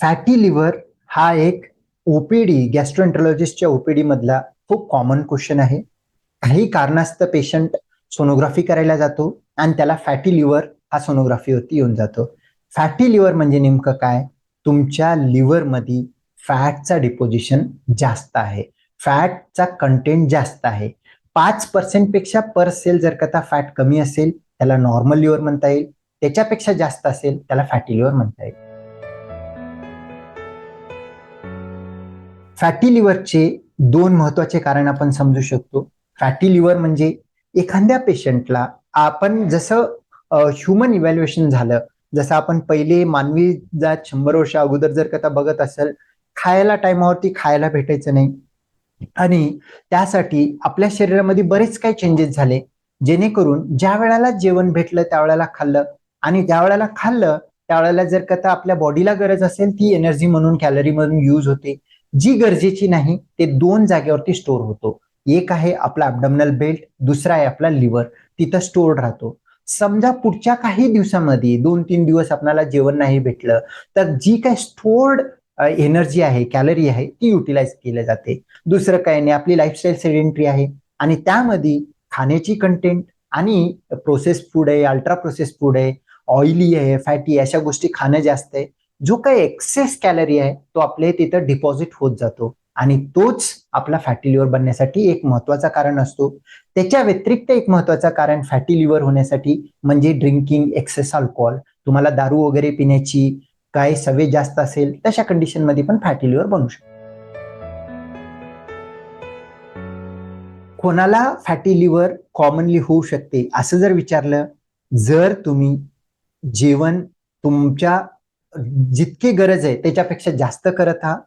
Fatty liver हा एक OPD गॅस्ट्रोएंट्रोलॉजिस्टच्या OPD मधला खूप कॉमन क्वेश्चन आहे. काही कारणास्तव पेशंट सोनोग्राफी करायला जातो आणि त्याला फॅटी लिव्हर हा सोनोग्राफीवरती येऊन जातो. फॅटी लिव्हर म्हणजे नेमकं काय? तुमच्या लिव्हरमध्ये फॅटचा डिपोजिशन जास्त आहे. फॅटचा कंटेंट जास्त आहे. पाच पर्सेंटपेक्षा पर सेल जर का फॅट कमी असेल त्याला नॉर्मल लिव्हर म्हणता येईल. त्याच्यापेक्षा जास्त असेल त्याला फॅटी लिव्हर म्हणता येईल. फॅटी लिव्हरचे दोन महत्त्वाचे कारण आपण समजू शकतो. फॅटी लिव्हर म्हणजे एखाद्या पेशंटला आपण जसं ह्युमन इव्हॅल्युएशन झालं जसं आपण पहिले मानवी जात शंभर वर्ष अगोदर जर का बघत असेल खायला टायमावरती खायला भेटायचं नाही. आणि त्यासाठी आपल्या शरीरामध्ये बरेच काही चेंजेस झाले जेणेकरून ज्या वेळेला जेवण भेटलं त्यावेळेला खाल्लं. आणि ज्या वेळेला खाल्लं त्यावेळेला जर का आपल्या बॉडीला गरज असेल ती एनर्जी म्हणून कॅलरी म्हणून यूज होते. जी गरजेची नाही ते दोन जागेवरती स्टोर होतो. एक आहे आपला अबडमनल बेल्ट दुसरा आहे आपला लिव्हर तिथं स्टोर राहतो. समजा पुढच्या काही दिवसामध्ये दोन तीन दिवस आपल्याला जेवण नाही भेटलं तर जी काय स्टोर्ड एनर्जी आहे कॅलरी आहे ती युटिलाइज केली जाते. दुसरं काही नाही आपली लाईफस्टाईल सेडेंट्री आहे. आणि त्यामध्ये खाण्याची कंटेंट आणि प्रोसेस फूड आहे अल्ट्रा प्रोसेस फूड आहे ऑइली आहे फॅटी अशा गोष्टी खाणं जास्त आहे. जो काही एक्सेस कॅलरी आहे तो आपल्या तिथं डिपॉझिट होत जातो. आणि तोच आपला फॅटी लिव्हर बनण्यासाठी एक महत्त्वाचा कारण असतो. त्याच्या व्यतिरिक्त एक महत्त्वाचा कारण फॅटी लिव्हर होण्यासाठी म्हणजे ड्रिंकिंग एक्सेस अल्कोहोल तुम्हाला दारू वगैरे पिण्याची काय सवय जास्त असेल तशा कंडिशनमध्ये पण फॅटी लिव्हर बनू शकतो. कोणाला फॅटी लिव्हर कॉमनली होऊ शकते असं जर विचारलं जर तुम्ही जेवण तुमच्या जितकी गरज आहे त्याच्यापेक्षा जास्त करत आहात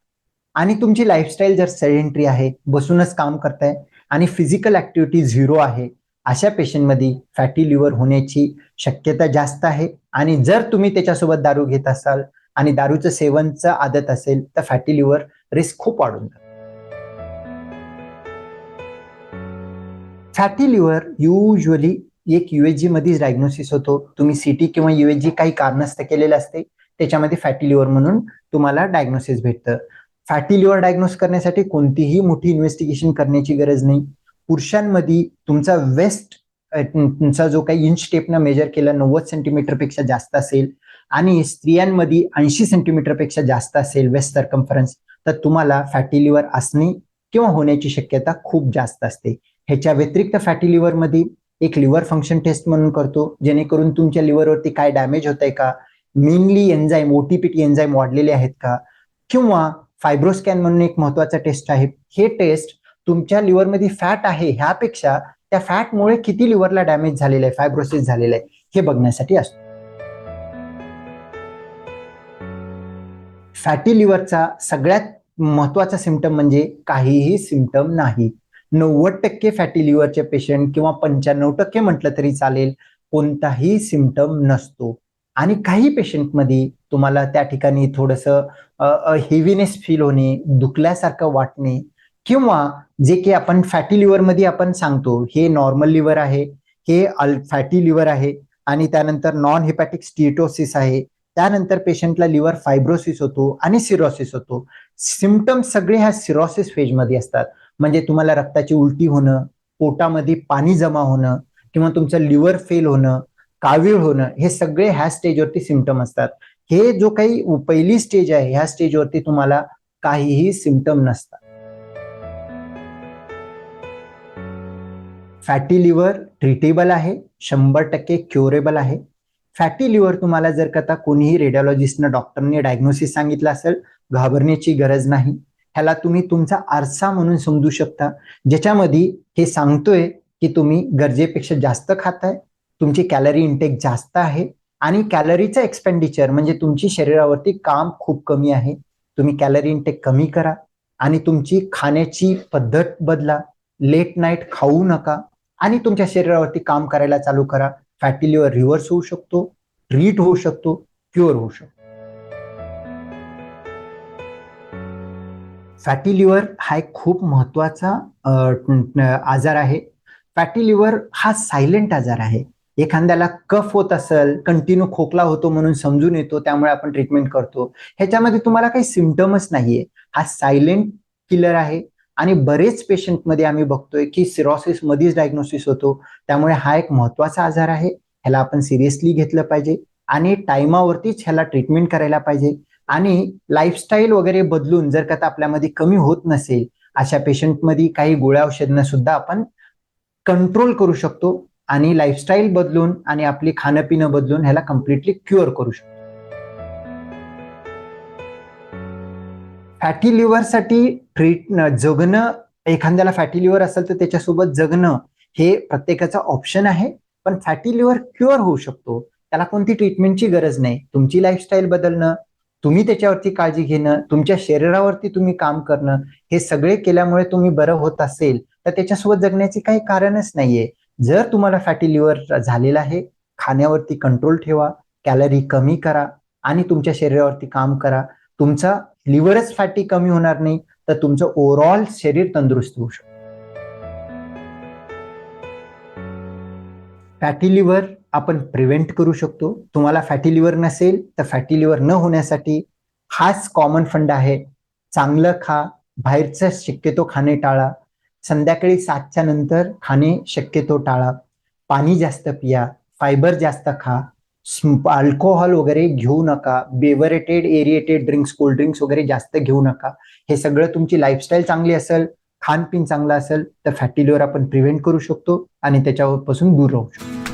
आणि तुमची लाईफस्टाईल जर सेडेंट्री आहे बसूनच काम करताय आणि फिजिकल ऍक्टिव्हिटी झिरो आहे अशा पेशंटमध्ये फॅटी लिव्हर होण्याची शक्यता जास्त आहे. आणि जर तुम्ही त्याच्यासोबत दारू घेत असाल आणि दारूचं सेवनचं आदत असेल तर फॅटी लिव्हर रिस्क खूप वाढून जातो. फॅटी लिव्हर युजली एक युएसजी मध्येच डायग्नोसिस होतो. तुम्ही सिटी किंवा युएसजी काही कारणास्त केलेलं असते. त्याच्यामध्ये फॅटी लिव्हर म्हणून तुम्हाला डायग्नोसिस भेटतं. फॅटी लिव्हर डायग्नोस करण्यासाठी कोणतीही मोठी इन्व्हेस्टिगेशन करण्याची गरज नाही. पुरुषांमध्ये तुमचा वेस्ट तुमचा जो काही इंच टेपनं मेजर केला नव्वद सेंटीमीटरपेक्षा जास्त असेल आणि स्त्रियांमध्ये ऐंशी सेंटीमीटरपेक्षा जास्त असेल वेस्ट सरकम्फरन्स तर तुम्हाला फॅटी लिव्हर असणे किंवा होण्याची शक्यता खूप जास्त असते. ह्याच्या व्यतिरिक्त फॅटी लिव्हरमध्ये एक लिव्हर फंक्शन टेस्ट म्हणून करतो जेणेकरून तुमच्या लिव्हरवरती काय डॅमेज होत आहे का? मेनली एन्झाईम ओटीपीटी एन्झाईम वाढलेले आहेत का? किंवा फायब्रोस्कॅन म्हणून एक महत्त्वाचा टेस्ट आहे. हे टेस्ट तुमच्या लिव्हरमध्ये फॅट आहे ह्यापेक्षा त्या फॅटमुळे किती लिव्हरला डॅमेज झालेलं आहे फायब्रोसिस झालेलं आहे हे बघण्यासाठी असतो. फॅटी लिव्हरचा सगळ्यात महत्त्वाचा सिमटम म्हणजे काहीही सिमटम नाही. नव्वद टक्के फॅटी लिव्हरचे पेशंट किंवा पंच्याण्णव टक्के म्हटलं तरी चालेल कोणताही सिमटम नसतो. आणि काही पेशंटमध्ये तुम्हाला त्या ठिकाणी थोडंसं हेवीनेस फील होणे दुखल्यासारखं वाटणे किंवा जे की आपण फॅटी लिव्हरमध्ये आपण सांगतो हे नॉर्मल लिव्हर आहे हे अल फॅटी लिव्हर आहे आणि त्यानंतर नॉन हेपॅटिक स्टिटोसिस आहे. त्यानंतर पेशंटला लिव्हर फायब्रोसिस होतो आणि सिरोसिस होतो. सिमटम्स सगळे ह्या सिरोसिस फेजमध्ये असतात. म्हणजे तुम्हाला रक्ताची उलटी होणं पोटामध्ये पाणी जमा होणं किंवा तुमचं लिव्हर फेल होणं कावीळ होणं हे सगळे ह्या स्टेजवरती सिमटम असतात. हे जो काही पहिली स्टेज आहे ह्या स्टेजवरती तुम्हाला काहीही सिमटम नसतात. फॅटी लिव्हर ट्रिटेबल आहे शंभर टक्के क्युरेबल आहे. फॅटी लिव्हर तुम्हाला जर का कोणीही रेडिओलॉजिस्टनं डॉक्टरने डायग्नोसिस सांगितलं असेल घाबरण्याची गरज नाही. ह्याला तुम्ही तुमचा आरसा म्हणून समजू शकता. ज्याच्यामध्ये हे सांगतोय की तुम्ही गरजेपेक्षा जास्त खाताय तुमची कॅलरी इंटेक जास्त आहे आणि कॅलरीचं एक्सपेंडिचर म्हणजे तुमची शरीरावरती काम खूप कमी आहे. तुम्ही कॅलरी इंटेक कमी करा आणि तुमची खाण्याची पद्धत बदला. लेट नाईट खाऊ नका आणि तुमच्या शरीरावरती काम करायला चालू करा. फॅटी लिव्हर रिव्हर्स होऊ शकतो ट्रीट होऊ शकतो क्युअर होऊ शकतो. फॅटी लिव्हर हा एक खूप महत्त्वाचा आजार आहे. फॅटी लिव्हर हा सायलेंट आजार आहे. एखाद्याला कफ होत असेल कंटिन्यू खोकला होतो म्हणून समजून येतो त्यामुळे आपण ट्रीटमेंट करतो. ह्याच्यामध्ये तुम्हाला काही सिमटमच नाहीये. हा सायलेंट किलर आहे आणि बरेच पेशंटमध्ये आम्ही बघतोय की सिरॉसिस मध्येच डायग्नोसिस होतो. त्यामुळे हा एक महत्त्वाचा आजार आहे. ह्याला आपण सिरियसली घेतलं पाहिजे आणि टायमावरतीच ह्याला ट्रीटमेंट करायला पाहिजे. आणि लाईफस्टाईल वगैरे बदलून जर का आपल्यामध्ये कमी होत नसेल अशा पेशंटमध्ये काही गोळ्या औषधांना सुद्धा आपण कंट्रोल करू शकतो. आणि लाईफस्टाईल बदलून आणि आपली खाणं पिणं बदलून ह्याला कम्प्लिटली क्युअर करू शकतो. फॅटी लिव्हरसाठी ट्रीट जगणं एखाद्याला फॅटी लिव्हर असेल तर त्याच्यासोबत जगणं हे प्रत्येकाचा ऑप्शन आहे. पण फॅटी लिव्हर क्युअर होऊ शकतो. त्याला कोणती ट्रीटमेंटची गरज नाही. तुमची लाईफस्टाईल बदलणं तुम्ही त्याच्यावरती काळजी घेणं तुमच्या शरीरावरती तुम्ही काम करणं हे सगळे केल्यामुळे तुम्ही बरं होत असेल तर त्याच्यासोबत जगण्याचे काही कारणच नाहीये. जर तुम्हाला फॅटी लिव्हर झालेला आहे खाण्यावरती कंट्रोल ठेवा कॅलरी कमी करा आणि तुमच्या शरीरावरती काम करा. तुमचा लिव्हरच फॅटी कमी होणार नाही तर तुमचं ओव्हरऑल शरीर तंदुरुस्त होऊ शकतं. फॅटी लिव्हर आपण प्रिव्हेंट करू शकतो. तुम्हाला फॅटी लिव्हर नसेल तर फॅटी लिव्हर न होण्यासाठी हाच कॉमन फंड आहे चांगलं खा बाहेरचं शक्यतो खाणे टाळा. संध्याकाळी सातच्या नंतर खाणे शक्यतो टाळा. पाणी जास्त पिया फायबर जास्त खा. अल्कोहोल वगैरे घेऊ नका. बेवरेटेड एरिएटेड ड्रिंक्स कोल्ड ड्रिंक्स वगैरे जास्त घेऊ नका. हे सगळं तुमची लाईफस्टाईल चांगली असेल खानपिन चांगलं असेल तर फॅटी लिव्हर आपण प्रिव्हेंट करू शकतो आणि त्याच्यापासून दूर राहू शकतो.